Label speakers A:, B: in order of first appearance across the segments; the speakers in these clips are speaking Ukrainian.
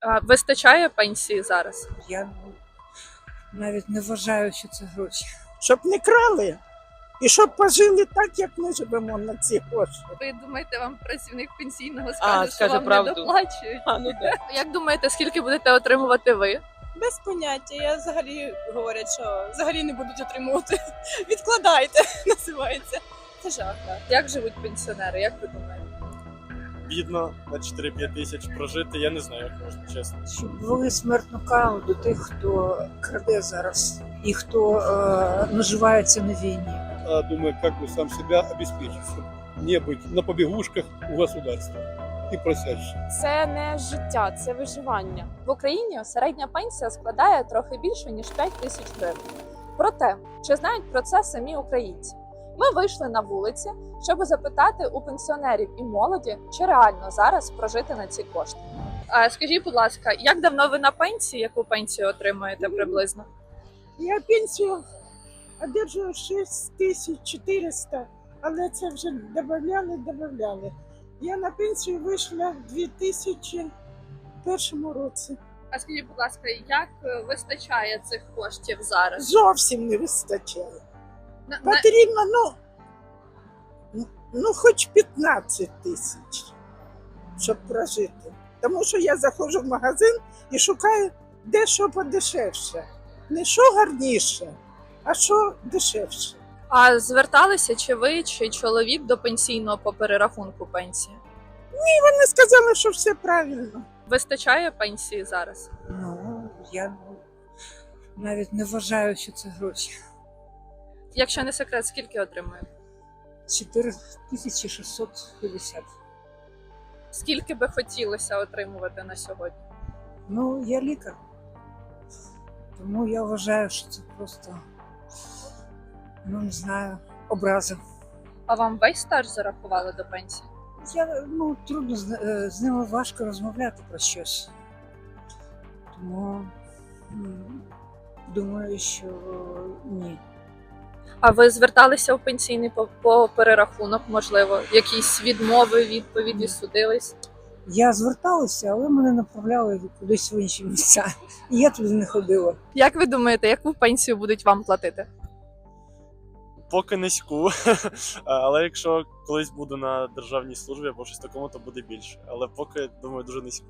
A: А Вистачає пенсії зараз?
B: Я ну, навіть не вважаю, що це гроші.
C: щоб не крали і щоб пожили так, як ми живемо на ці гроші.
A: Ви думаєте, вам працівник пенсійного
D: А,
A: скаже, що
D: скаже
A: вам
D: правду.
A: не доплачують?
D: А, ну да.
A: Як думаєте, скільки будете отримувати ви?
E: Без поняття. Я взагалі говорять, що взагалі не будуть отримувати. Відкладайте, називається. Це жах, так.
A: Як живуть пенсіонери? Як ви думаєте?
F: бідно на 4-5 тисяч прожити. Я не знаю, як можна чесно.
B: Щоб ввели смертну кару до тих, хто краде зараз і хто е, наживається на війні.
G: а думаю, как бы сам себя обеспечить, чтобы не быть на побегушках у государства и просящим.
H: Це не життя, це виживання. В Україні середня пенсія складає трохи більше ніж 5 тисяч гривень. Проте, чи знають про це самі українці? Ми вийшли на вулиці, щоб запитати у пенсіонерів і молоді, чи реально зараз прожити на ці кошти.
A: А скажіть, будь ласка, як давно ви на пенсії? Яку пенсію отримуєте приблизно?
C: Я пенсію одержую 6400, але це вже додавали, додавали. Я на пенсію вийшла в 2001 році.
A: А скажіть, будь ласка, як е, вистачає цих коштів зараз?
C: Зовсім не вистачає. Потрібно, ну, ну хоч 15 тисяч, щоб прожити. Тому що я заходжу в магазин і шукаю, де що подешевше. Не що гарніше, а що дешевше.
A: А зверталися чи ви, чи чоловік до пенсійного по перерахунку пенсії?
C: Ні, Вони сказали, що все правильно.
A: Вистачає пенсії зараз?
B: Ну, я навіть не вважаю, що це гроші.
A: Якщо не секрет, скільки отримуєте?
B: 4650.
A: Скільки би хотілося отримувати на сьогодні?
B: Ну, я лікар. Тому я вважаю, що це просто, ну не знаю, образа.
A: А вам весь стаж зарахували до пенсії?
B: Я ну трудно з, е, з ними важко розмовляти про щось. Тому думаю, що ні.
A: А ви зверталися в пенсійний по, по перерахунок, можливо, якісь відмови, відповіді судились?
B: Я зверталася, але мене направляли кудись в інші місця. І я туди не ходила.
A: Як ви думаєте, яку пенсію будуть вам платити?
F: Поки низьку, але якщо колись буду на державній службі або щось такому, то буде більше. Але поки думаю, дуже низьку.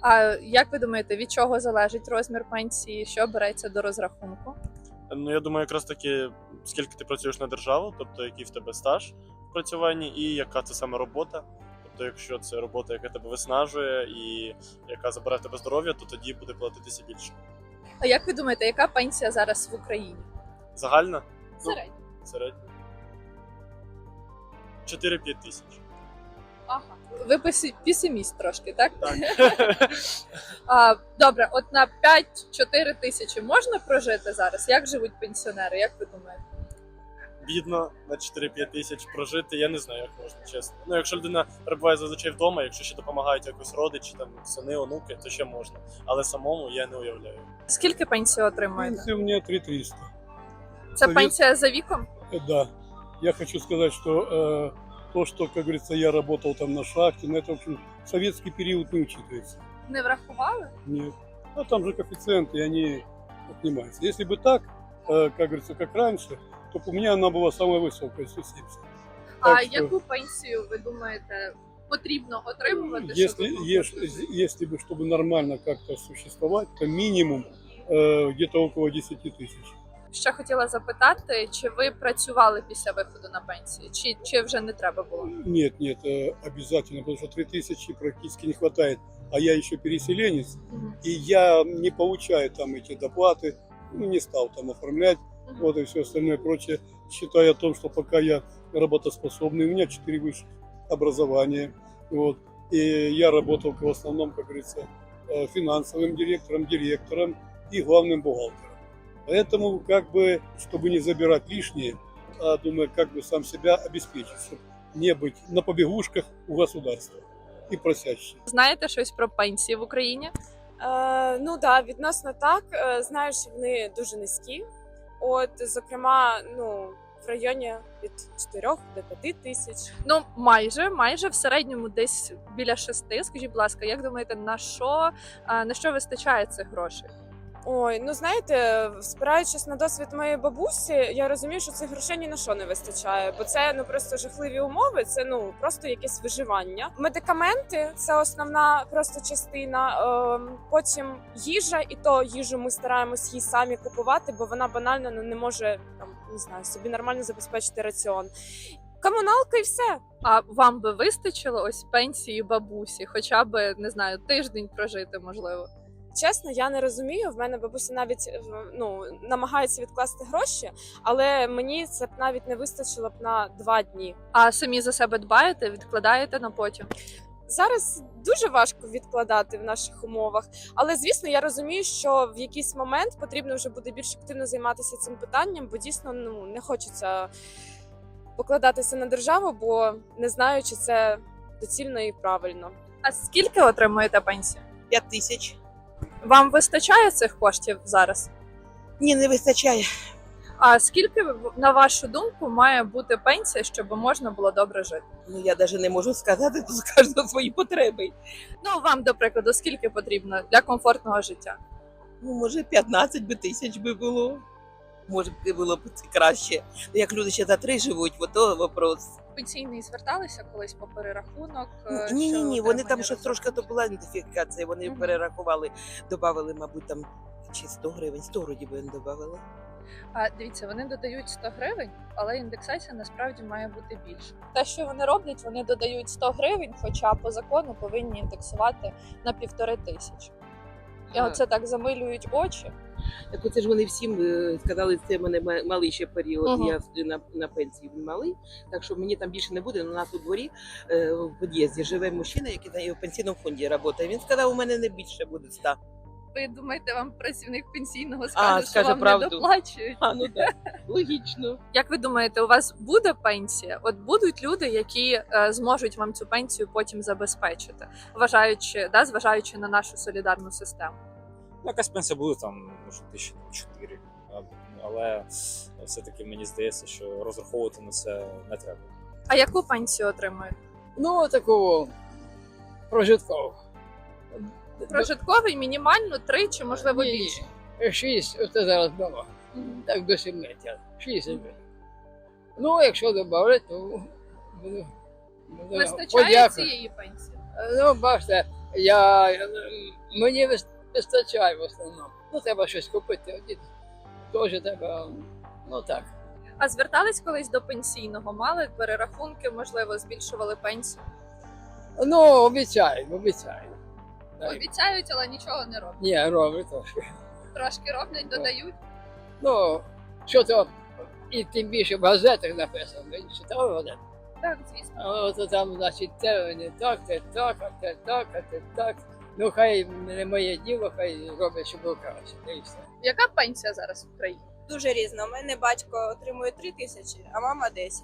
A: А як ви думаєте, від чого залежить розмір пенсії? Що береться до розрахунку?
F: Ну я думаю, якраз таки, скільки ти працюєш на державу, тобто який в тебе стаж в працюванні, і яка це саме робота. Тобто, якщо це робота, яка тебе виснажує і яка забирає в тебе здоров'я, то тоді буде платитися більше.
A: А як ви думаєте, яка пенсія зараз в Україні?
F: Загальна
A: Середня.
F: середня 4-5 тисяч.
A: Ага. Ви песі- песиміст трошки, так?
F: Так.
A: А, добре, от на 5-4 тисячі можна прожити зараз? Як живуть пенсіонери? Як ви думаєте?
F: бідно на 4-5 тисяч прожити, я не знаю, як можна чесно. Ну, якщо людина перебуває зазвичай вдома, якщо ще допомагають якось родичі, там сини, онуки, то ще можна. Але самому я не уявляю.
A: Скільки пенсії отримуєте?
G: Пенсия у меня 3300.
A: Це
G: Совет-
A: пенсія за віком?
G: Э, Да. Я хочу сказать, что то, что, как говорится, я работал там на шахте, на это, в общем, советский период не учитывается.
A: Не врахували?
G: Нет. А там же коэффициенты, они отнимаются. Если бы так, э, как говорится, как раньше, то б у меня она была самая высокая, 170.
A: А
G: Так що-
A: яку пенсію ви думаєте потрібно отримувати?
G: Если,
A: щоб...
G: ес- если бы, чтобы нормально как-то существовать, то минимум э, где-то около 10 тысяч.
A: Ще хотіла запитати, чи ви працювали після виходу на пенсію, чи, чи вже не треба було?
G: Нет, нет, э, обязательно, потому что 3000 практически не хватает. А я еще переселенец, и я не получаю там эти доплаты, ну, не стал там оформлять,
A: Мгм.
G: вот и все остальное прочее, считая о том, что пока я работоспособный, у меня 4 высших образования, вот, и я работал в основном, как говорится, э, финансовым директором, директором и главным бухгалтером. Поэтому, как бы, чтобы не забирать лишнее, а, думаю, как бы сам себя обеспечить, чтобы не быть на побегушках у государства и просящим.
A: Знаєте щось про пенсії в Україні?
E: Е, ну да, відносно так. Е, знаю, що вони дуже низькі. От, зокрема, ну, в районі від 4 до 5 тисяч.
A: Ну, майже, майже в середньому десь біля шести. Скажіть, будь ласка, як думаєте, на що а, на що вистачає цих грошей?
E: Ой, ну знаєте, спираючись на досвід моєї бабусі, я розумію, що цих грошей ні на що не вистачає, бо це ну просто жахливі умови, це ну просто якесь виживання. Медикаменти це основна просто частина. Ем, потім їжа, і то їжу ми стараємось її самі купувати, бо вона банально ну, не може там не знаю собі нормально забезпечити раціон. Комуналка і все.
A: А вам би вистачило ось пенсії бабусі, хоча б не знаю, тиждень прожити, можливо.
E: Чесно, я не розумію. В мене бабуся навіть е, ну намагається відкласти гроші, але мені це б навіть не вистачило б на два дні.
A: А самі за себе дбаєте, відкладаєте на потім.
E: Зараз дуже важко відкладати в наших умовах, але звісно, я розумію, що в якийсь момент потрібно вже буде більш активно займатися цим питанням, бо дійсно ну не хочеться покладатися на державу, бо не знаю, чи це доцільно і правильно.
A: А скільки отримуєте пенсію?
D: 5 тисяч.
A: Вам вистачає цих коштів зараз?
D: Ні, не вистачає.
A: А скільки на вашу думку має бути пенсія, щоб можна було добре жити?
D: Ну я навіть не можу сказати, тут кожного свої потреби.
A: Ну вам, до прикладу, скільки потрібно для комфортного життя?
D: Ну, може, 15 би тисяч би було. Може б було б це краще. Як люди ще за три живуть, от то вопрос.
A: Пенсійний зверталися колись по перерахунок. е,
D: Ні, ні, ні, вони там щось трошки то була ідентифікація. Вони
A: Мгм.
D: перерахували, додали, мабуть, там чи 100 гривень, 100 вроді би додали.
A: А дивіться, вони додають 100 гривень, але індексація насправді має бути більше. Те, що вони роблять, вони додають 100 гривень, хоча по закону повинні індексувати на півтори тисячі. І оце так замилюють очі.
D: Так оце ж вони всім е, сказали, це в мене ма- малий ще період,
A: Мгм.
D: я на, на пенсії він малий, так що мені там більше не буде. У нас у дворі е, в під'їзді живе мужчина, який на- в пенсійному фонді працює. Він сказав, у мене не більше буде 100.
A: Ви думаєте, вам працівник пенсійного
D: скаже, що скаже вам не правду.
A: доплачують?
D: А, ну так, логічно.
A: Як ви думаєте, у вас буде пенсія? От будуть люди, які е, зможуть вам цю пенсію потім забезпечити, вважаючи, да, зважаючи на нашу солідарну систему?
I: Ну, якась пенсія буде там, може, тисячі чотири. Але все-таки мені здається, що розраховувати на це не треба.
A: А яку пенсію отримуєте?
J: Ну, такого прожиткового.
A: Прожитковий, мінімально, три чи можливо
J: Ні,
A: більше?
J: Шість, оце зараз вдома. Так до семи. тя- Шість семи. Ну, якщо додати, то буду. буду
A: Вистачає цієї пенсії?
J: Ну, бачите, я, мені вис- вистачає в основному. Ну, треба щось купити. От, Теж треба, ну так.
A: А звертались колись до пенсійного? Мали перерахунки, можливо, збільшували пенсію?
J: Ну, обіцяю. Так.
A: Обіцяють, але нічого не роблять.
J: Ні, роблю трошки.
A: Трошки роблять, додають.
J: Ну, що то, і тим більше в газетах написано, ви читали газети?
A: Так, звісно.
J: А от там, значить, те не так, те так, а те так, а те так. Ну, хай не моє діло, хай роблять, щоб було краще. Та й все.
A: Яка пенсія зараз в Україні?
K: Дуже різно. У мене батько отримує 3 тисячі, а мама 10.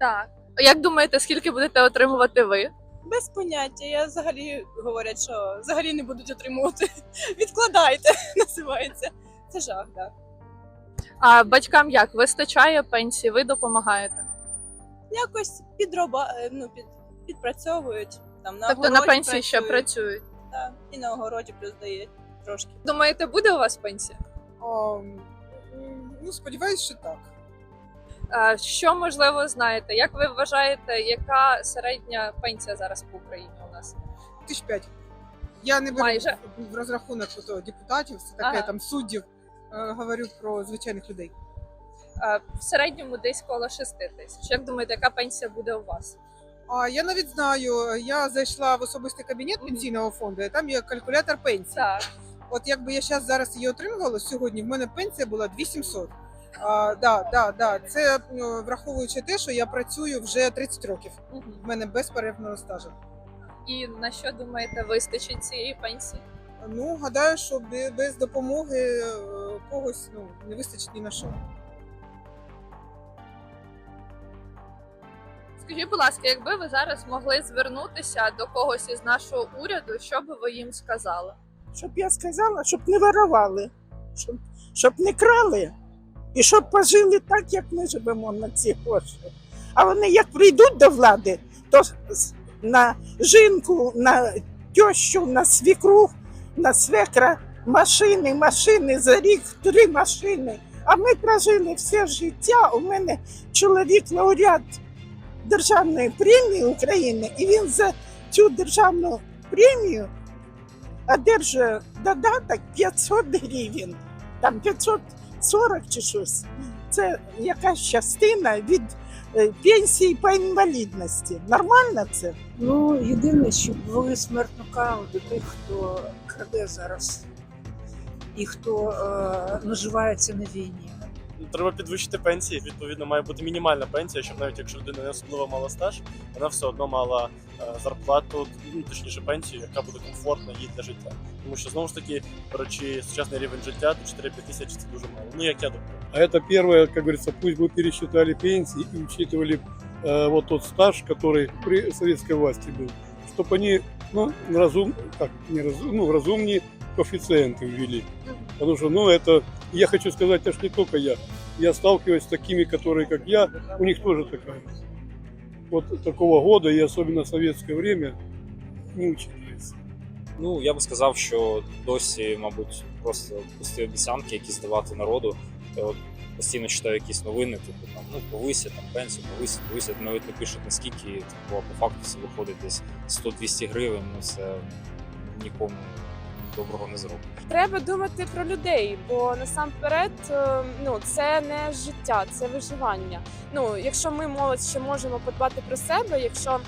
A: Так. Як думаєте, скільки будете отримувати ви?
E: Без поняття. Я взагалі говорять, що взагалі не будуть отримувати. Відкладайте, називається. Це жах, так.
A: А батькам як? Вистачає пенсії, ви допомагаєте?
E: Якось підроба, ну, під, підпрацьовують. Там, на
A: тобто на
E: огороді
A: пенсії ще
E: працюють,
A: працюють.
E: та, і на огороді плюс дає трошки.
A: Думаєте, буде у вас пенсія?
C: ну, сподіваюся, що так.
A: А, що можливо знаєте? Як ви вважаєте, яка середня пенсія зараз по Україні у нас?
C: Тисяч п'ять. Я не беру
A: Майже.
C: в, розрахунок ото, депутатів, це таке
A: Ага.
C: там суддів. Е, говорю про звичайних людей.
A: А, в середньому десь коло 6 тисяч. Як думаєте, яка пенсія буде у вас?
C: А я навіть знаю, я зайшла в особистий кабінет пенсійного фонду, і там є калькулятор пенсії.
A: Так.
C: От якби я зараз зараз її отримувала сьогодні, в мене пенсія була 2700. А, да, да, да. Це ну, враховуючи те, що я працюю вже 30 років.
A: Мгм.
C: В мене безперервного стажу.
A: І на що думаєте, вистачить цієї пенсії?
C: Ну, гадаю, що бе- без допомоги е, когось ну, не вистачить ні на що.
A: Скажіть, будь ласка, якби ви зараз могли звернутися до когось із нашого уряду, що би ви їм сказали?
C: Щоб я сказала, щоб не воровали, щоб, щоб не крали І щоб пожили так, як ми живемо на ці гроші. А вони як прийдуть до влади, то на жінку, на тещу, на свікру, на свекра машини, машини за рік, три машини. А ми прожили все життя. У мене чоловік лауреат державної премії України, і він за цю державну премію одержує додаток 500 гривень, там 540 чи щось. Це якась частина від е, пенсії по інвалідності. Нормально це?
B: Ну, єдине, щоб ввели смертну кару до тих, хто краде зараз і хто е, наживається на війні
F: Треба підвищити пенсії. Відповідно, має бути мінімальна пенсія, щоб навіть якщо людина не особливо мала стаж, вона все одно мала е, зарплату, ну точніше пенсію, яка буде комфортна їй для життя. Тому що знову ж таки, беручи сучасний рівень життя, то 4-5 тисяч це дуже мало. Ну як я думаю.
G: А это первое, как говорится, пусть бы пересчитали пенсии и учитывали э, вот тот стаж, который при советской власти был, чтобы они, ну, разум, как, не разум, ну, разумнее коэффициенты ввели. Потому что, ну, это, я хочу сказать, это ж не только я. Я сталкиваюсь с такими, которые, как я, у них тоже такая. Вот такого года, и особенно в советское время, не учитывается.
I: Ну я би сказав, що досі, мабуть, просто пусті обіцянки, які здавати народу. Я от постійно читаю якісь новини, типу там ну повисять там пенсію, повисять, повисять, навіть не пишуть наскільки, типу, а по факту це виходить десь 100-200 гривень. Ну це нікому доброго не зробить.
E: Треба думати про людей, бо насамперед, е, ну це не життя, це виживання. Ну, якщо ми молодь ще можемо подбати про себе, якщо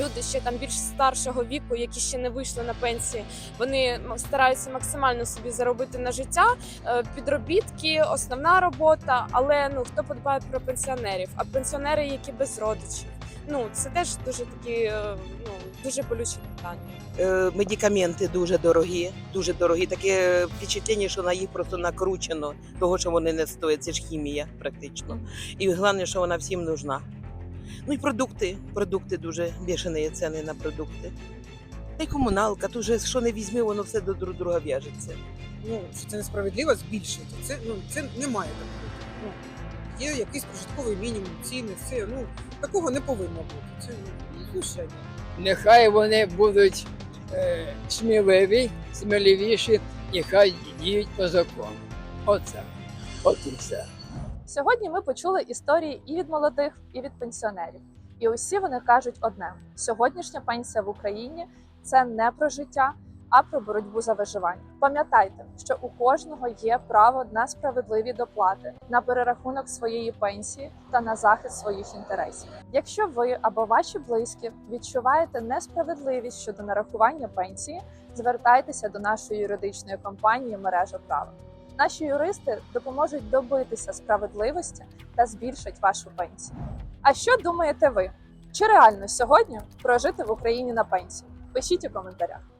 E: люди ще там більш старшого віку, які ще не вийшли на пенсії, вони стараються максимально собі заробити на життя, е, підробітки, основна робота. Але ну хто подбає про пенсіонерів? А пенсіонери, які без родичів, ну це теж дуже такі е, ну дуже болючі
D: Медикаменти дуже дорогі, дуже дорогі. Таке впечатлення, що на їх просто накручено, того, що вони не стоять. Це ж хімія практично. І головне, що вона всім нужна. Ну і продукти. Продукти дуже бішені ціни на продукти. Та й комуналка, то вже що не візьми, воно все до друг друга в'яжеться.
L: ну, що це несправедливо збільшити. Це, ну, це не має так бути. Ну, є якийсь прожитковий мінімум, ціни, все. Ну, такого не повинно бути. Це ну, знущання.
J: Нехай вони будуть е, сміливі, сміливіші, нехай діють по закону. Оце. От і все.
A: Сьогодні ми почули історії і від молодих, і від пенсіонерів. І усі вони кажуть одне: сьогоднішня пенсія в Україні це не про життя, а про боротьбу за виживання. Пам'ятайте, що у кожного є право на справедливі доплати, на перерахунок своєї пенсії та на захист своїх інтересів. Якщо ви або ваші близькі відчуваєте несправедливість щодо нарахування пенсії, звертайтеся до нашої юридичної компанії Мережа права. Наші юристи допоможуть добитися справедливості та збільшать вашу пенсію. А що думаєте ви? Чи реально сьогодні прожити в Україні на пенсію? Пишіть у коментарях.